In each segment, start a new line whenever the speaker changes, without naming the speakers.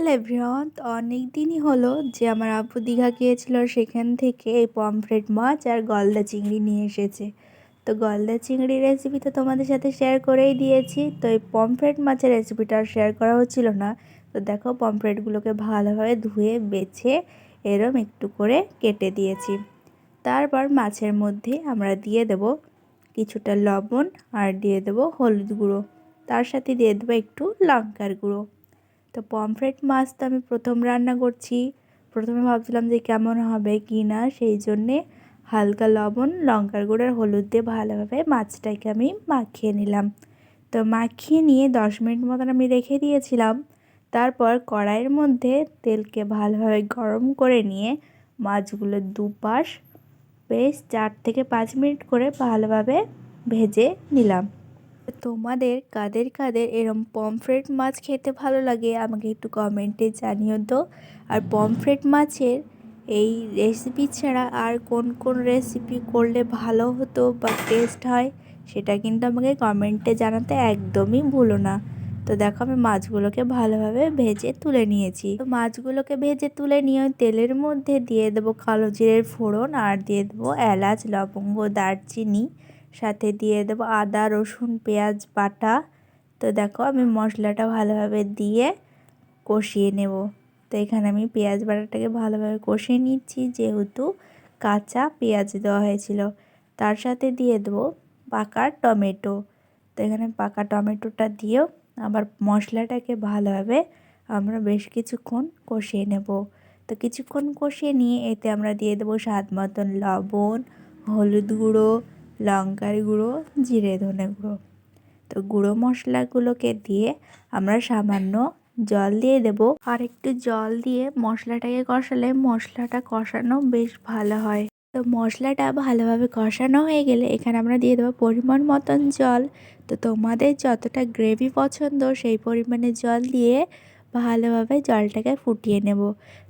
Hello everyone অনেক দিনই হলো যে আমার আব্বু দীঘা গিয়েছিল সেখান থেকে এই পমফ্রেট মাছ আর গলদা চিংড়ি নিয়ে এসেছে। তো গলদা চিংড়ির রেসিপি তো তোমাদের সাথে শেয়ার করেই দিয়েছি, তো এই পমফ্রেট মাছের রেসিপিটা আর শেয়ার করা হচ্ছিল না। তো দেখো পমফ্রেটগুলোকে ভালোভাবে ধুয়ে, বেছে, এরম একটু করে কেটে দিয়েছি। তারপর মাছের মধ্যে আমরা দিয়ে দেব কিছুটা লবণ আর দিয়ে দেব হলুদ গুঁড়ো। তার সাথে দিয়ে দেবো একটু লঙ্কার গুঁড়ো। তো পমফ্রেট মাছ তো আমি প্রথম রান্না করছি। প্রথমে ভাবছিলাম যে কেমন হবে কি না, সেই জন্যে হালকা লবণ, লঙ্কার গুঁড়ো আর হলুদ দিয়ে ভালোভাবে মাছটাকে আমি মাখিয়ে নিলাম। তো মাখিয়ে নিয়ে দশ মিনিট মতন আমি রেখে দিয়েছিলাম। তারপর কড়াইয়ের মধ্যে তেলকে ভালোভাবে গরম করে নিয়ে মাছগুলো দুপাশ বেশ চার থেকে পাঁচ মিনিট করে ভালোভাবে ভেজে নিলাম। তোমাদের, কাদের কাদের এরম পমফ্রেট মাছ খেতে ভালো লাগে আমাকে একটু কমেন্টে জানিও তো। আর পমফ্রেট মাছের এই রেসিপি ছাড়া আর কোন কোন রেসিপি করলে ভালো হতো বা টেস্ট হয়, সেটা কিন্তু আমাকে কমেন্টে জানাতে একদমই ভুলো না। তো দেখো আমি মাছগুলোকে ভালোভাবে ভেজে তুলে নিয়েছি। তো মাছগুলোকে ভেজে তুলে নিয়ে তেলের মধ্যে দিয়ে দেবো কালো জিরের ফোড়ন আর দিয়ে দেবো এলাচ, লবঙ্গ, দারচিনি। সাথে দিয়ে দেবো আদা, রসুন, পেঁয়াজ, বাটা। তো দেখো আমি মশলাটা ভালোভাবে দিয়ে কষিয়ে নেব। তো এখানে আমি পেঁয়াজ বাটাটাকে ভালোভাবে কষিয়ে নিচ্ছি, যেহেতু কাঁচা পেঁয়াজ দেওয়া হয়েছিল। তার সাথে দিয়ে দেবো পাকা টমেটো। তো এখানে পাকা টমেটোটা দিয়েও আবার মশলাটাকে ভালোভাবে আমরা বেশ কিছুক্ষণ কষিয়ে নেব। তো কিছুক্ষণ কষিয়ে নিয়ে এতে আমরা দিয়ে দেবো স্বাদ মতন লবণ, হলুদ গুঁড়ো লঙ্কার গুঁড়ো, জিরে ধনে গুঁড়ো। তো গুঁড়ো মশলাগুলোকে দিয়ে আমরা সামান্য জল দিয়ে দেব। আর একটু জল দিয়ে মশলাটাকে কষালে মশলাটা কষানো বেশ ভালো হয়। তো মশলাটা ভালোভাবে কষানো হয়ে গেলে এখানে আমরা দিয়ে দেবো পরিমাণ মতন জল। তো তোমাদের যতটা গ্রেভি পছন্দ সেই পরিমাণে জল দিয়ে ভালোভাবে জলটাকে ফুটিয়ে নেব।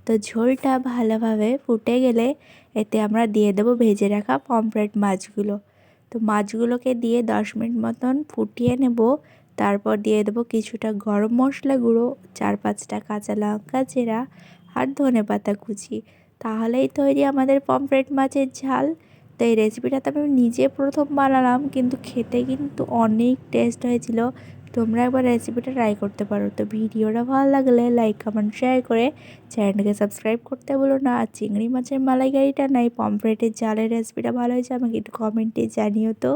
তো ঝোলটা ভালোভাবে ফুটে গেলে এতে আমরা দিয়ে দেবো ভেজে রাখা পমফ্রেট মাছগুলো। তো মাছগুলোকে দিয়ে দশ মিনিট মতন ফুটিয়ে নেব। তারপর দিয়ে দেবো কিছুটা গরম মশলা গুঁড়ো, চার পাঁচটা কাঁচা লঙ্কা চেরা আর ধনে পাতা কুচি। তাহলেই তৈরি আমাদের পমফ্রেট মাছের ঝাল। তো এই রেসিপিটা তো আমি নিজে প্রথম বানালাম, কিন্তু খেতে কিন্তু অনেক টেস্ট হয়েছিল। তোমরা একবার রেসিপিটা ট্রাই করতে পারো। তো ভিডিওটা ভালো লাগলে লাইক কমেন্ট শেয়ার করে চ্যানেলকে সাবস্ক্রাইব করতে বলো না। আর চিংড়ি মাছের মালাইকারিটা নাই পমফ্রেটের জালের রেসিপিটা ভালো হয়েছে, আমাকে একটু কমেন্টে জানিও তো।